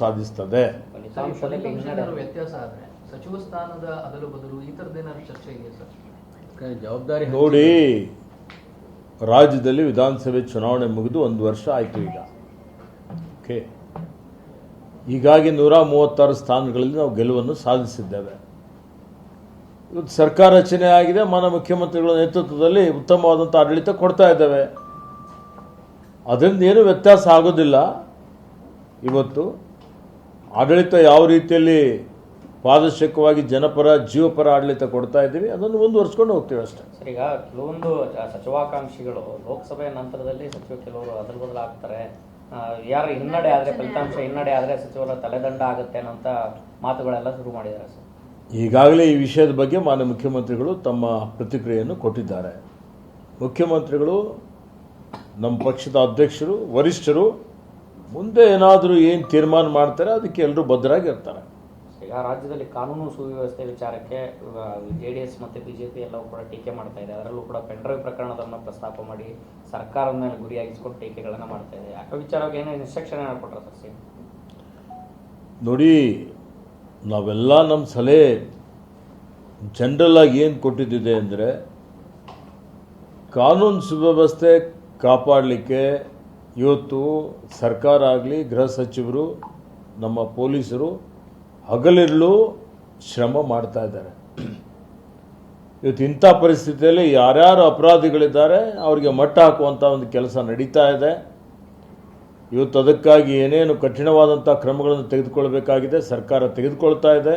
ಸಾಧಿಸ್ತದೆ. ಫಲಿತಾಂಶದಲ್ಲಿ ಹಿನ್ನಡೆ ವ್ಯತ್ಯಾಸ ಆದ್ರೆ ಸಚಿವ ಸ್ಥಾನದ ಅದಲು ಬದಲು ಈ ಚರ್ಚೆ ಇದೆಯಾ ಸರ್? ಜವಾಬ್ದಾರಿ ನೋಡಿ ರಾಜ್ಯದಲ್ಲಿ ವಿಧಾನಸಭೆ ಚುನಾವಣೆ ಮುಗಿದು ಒಂದು ವರ್ಷ ಆಯಿತು ಈಗ. ಓಕೆ. ಹೀಗಾಗಿ ನೂರ ಮೂವತ್ತಾರು ಸ್ಥಾನಗಳಲ್ಲಿ ನಾವು ಗೆಲುವನ್ನು ಸಾಧಿಸಿದ್ದೇವೆ. ಇವತ್ತು ಸರ್ಕಾರ ರಚನೆ ಆಗಿದೆ ಮಾನ ಮುಖ್ಯಮಂತ್ರಿಗಳ ನೇತೃತ್ವದಲ್ಲಿ ಉತ್ತಮವಾದಂಥ ಆಡಳಿತ ಕೊಡ್ತಾ ಇದ್ದೇವೆ. ಅದರಿಂದ ಏನು ವ್ಯತ್ಯಾಸ ಆಗೋದಿಲ್ಲ. ಇವತ್ತು ಆಡಳಿತ ಯಾವ ರೀತಿಯಲ್ಲಿ ಪಾದರ್ಶಕವಾಗಿ ಜನಪರ ಜೀವಪರ ಆಡಳಿತ ಕೊಡ್ತಾ ಇದ್ದೀವಿ ಅದನ್ನು ಮುಂದುವರ್ಸ್ಕೊಂಡು ಹೋಗ್ತೀವಿ ಅಷ್ಟೇ. ಸರ್ ಈಗ ಕೆಲವೊಂದು ಸಚಿವಾಕಾಂಕ್ಷಿಗಳು ಲೋಕಸಭೆ ನಂತರದಲ್ಲಿ ಸಚಿವ ಕೆಲವರು ಅದರ ಬದಲಾಗ್ತಾರೆ ಯಾರು ಹಿನ್ನಡೆ ಆದರೆ ಫಲಿತಾಂಶ ಹಿನ್ನಡೆ ಆದರೆ ಸಚಿವರ ತಲೆದಂಡ ಆಗುತ್ತೆ ಅನ್ನೋಂಥ ಮಾತುಗಳೆಲ್ಲ ಶುರು ಮಾಡಿದ್ದಾರೆ ಸರ್. ಈಗಾಗಲೇ ಈ ವಿಷಯದ ಬಗ್ಗೆ ಮಾನ್ಯ ಮುಖ್ಯಮಂತ್ರಿಗಳು ತಮ್ಮ ಪ್ರತಿಕ್ರಿಯೆಯನ್ನು ಕೊಟ್ಟಿದ್ದಾರೆ. ಮುಖ್ಯಮಂತ್ರಿಗಳು ನಮ್ಮ ಪಕ್ಷದ ಅಧ್ಯಕ್ಷರು ವರಿಷ್ಠರು ಮುಂದೆ ಏನಾದರೂ ಏನು ತೀರ್ಮಾನ ಮಾಡ್ತಾರೆ ಅದಕ್ಕೆ ಎಲ್ಲರೂ ಭದ್ರಾಗಿರ್ತಾರೆ ಈಗ ರಾಜ್ಯದಲ್ಲಿ ಕಾನೂನು ಸುವ್ಯವಸ್ಥೆ ವಿಚಾರಕ್ಕೆ ಜೆ ಡಿ ಎಸ್ ಮತ್ತು ಬಿ ಜೆ ಪಿ ಎಲ್ಲವೂ ಕೂಡ ಟೀಕೆ ಮಾಡ್ತಾ ಇದೆ. ಅದರಲ್ಲೂ ಕೂಡ ಪೆಂಡ್ರೈವ್ ಪ್ರಕರಣದನ್ನು ಪ್ರಸ್ತಾಪ ಮಾಡಿ ಸರ್ಕಾರದ ಮೇಲೆ ಗುರಿಯಾಗಿಸ್ಕೊಂಡು ಟೀಕೆಗಳನ್ನು ಮಾಡ್ತಾ ಇದೆ. ಆ ವಿಚಾರವಾಗಿ ಏನೋ ಇನ್ಸ್ಟ್ರಕ್ಷನ್ ಕೊಟ್ಟರೆ ಸರ್ ಸಿ ನೋಡಿ ನಾವೆಲ್ಲ ನಮ್ಮ ಸಲಹೆ ಜನ್ರಲ್ಲಾಗಿ ಏನು ಕೊಟ್ಟಿದ್ದಿದೆ ಅಂದರೆ ಕಾನೂನು ಸುವ್ಯವಸ್ಥೆ ಕಾಪಾಡಲಿಕ್ಕೆ ಇವತ್ತು ಸರ್ಕಾರ ಆಗಲಿ, ಗೃಹ ಸಚಿವರು, ನಮ್ಮ ಪೊಲೀಸರು ಹಗಲಿರಲು ಶ್ರಮ ಮಾಡ್ತಾ ಇದ್ದಾರೆ. ಇವತ್ತು ಇಂಥ ಪರಿಸ್ಥಿತಿಯಲ್ಲಿ ಯಾರ್ಯಾರು ಅಪರಾಧಿಗಳಿದ್ದಾರೆ, ಅವರಿಗೆ ಮಟ್ಟ ಹಾಕುವಂಥ ಒಂದು ಕೆಲಸ ನಡೀತಾ ಇದೆ. ಇವತ್ತು ಅದಕ್ಕಾಗಿ ಏನೇನು ಕಠಿಣವಾದಂಥ ಕ್ರಮಗಳನ್ನು ತೆಗೆದುಕೊಳ್ಬೇಕಾಗಿದೆ, ಸರ್ಕಾರ ತೆಗೆದುಕೊಳ್ತಾ ಇದೆ.